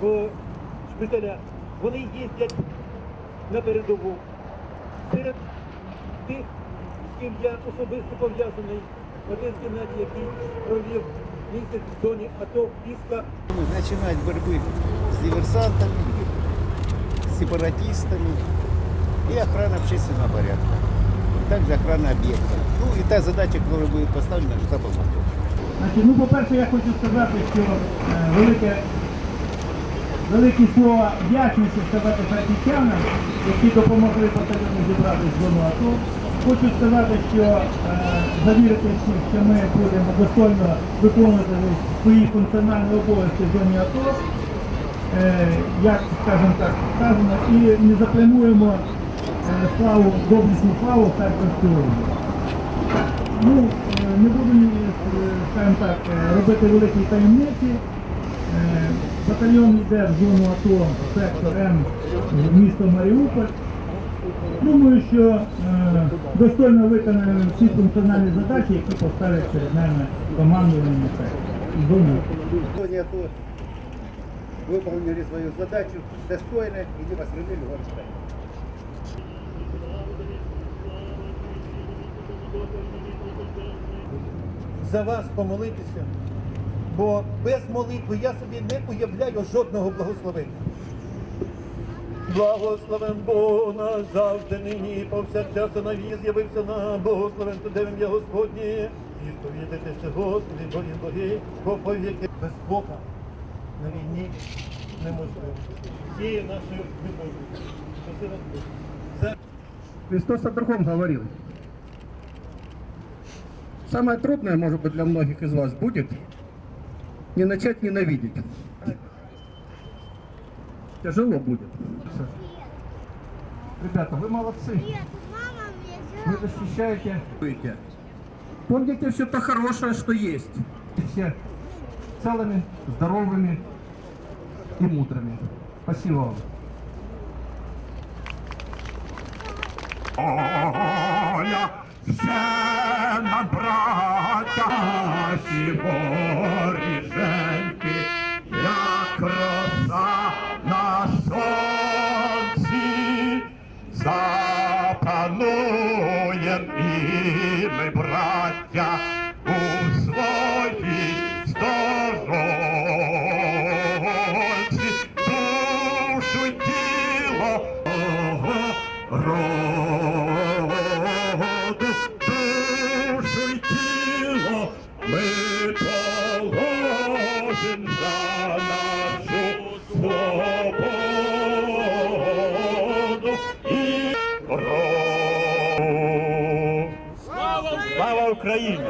в шпиталях. Вони їздять на передову. Серед тих, з ким я особисто пов'язаний, один Геннадій, який провів місяць в зоні АТО Піска, начинать борьбы с диверсантами, с сепаратистами и охрана общественного порядка. Также охрана объектов. Ну и та задача, которая будет поставлена штабом АТО. Значить, ну, по-перше, я хочу сказати, що е, велике, великі слова вдячності сказати харківчанам, які допомогли батальйону зібрати з зону АТО. Хочу сказати, що е, завірити всім, що ми будемо достойно виконувати свої функціональні обов'язки в зоні АТО, е, як, скажімо так, сказано, і не заплануємо е, славу, доблесну славу Харківської. Ну, е, не буду, е, скажімо так, е, робити великі таємниці. Е, Батальйон йде в зону АТО сектор М місто Маріуполь. Думаю, що е, достойно виконаємо всі функціональні задачі, які поставить перед нами командування зони. Сегодня АТО выполнили свою задачу достойно и не посрамили Горштайн. за вас помолитися, бо без молитви я собі не уявляю жодного благословення. Благословен Бог наш завжди нині, повсякчас і навік з'явився нам, благословен туди ім'я Господнє, і сповідайтеся Господи, Боги Боги, бо повіки без Бога на війні неможливо. Нашою любов'ю. Спасибо. Христос о другом говорил. Самое трудное, может быть, для многих из вас будет не начать ненавидеть. Тяжело будет. Ребята, вы молодцы. Нет, мама мне Вы защищаете. Помните все то хорошее, что есть. И Все целыми, здоровыми и мудрыми. Спасибо вам. Оля, все на браття, наші запануєм і ми, браття, у своїй сторонці, душу тіло роду, Слава Україні!